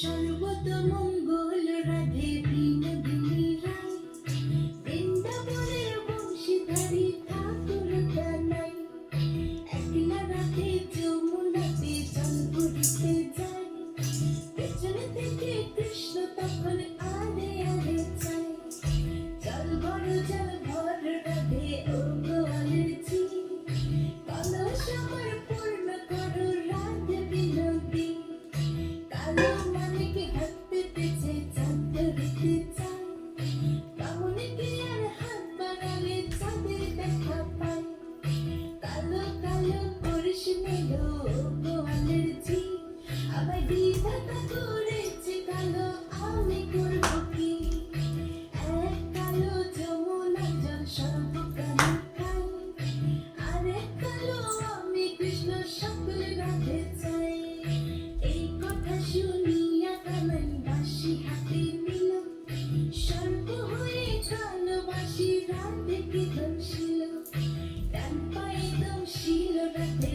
সর্বত মঙ্গল রাধে বিনোদিনী রায় বৃন্দাবনের বংশীধারী ঠাকুর কানাই একলা রাতে যমুনাতে জল করিতে যায়। সকলে রাধে চাই এই কথা শুনিয়া কামান বাসি হাতে নিল। সর্ব হয়ে কাল বাসি রাধে কি দমশিল কান পায়ে দমশিল রাধে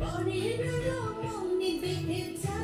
어린 어려운 네 빛을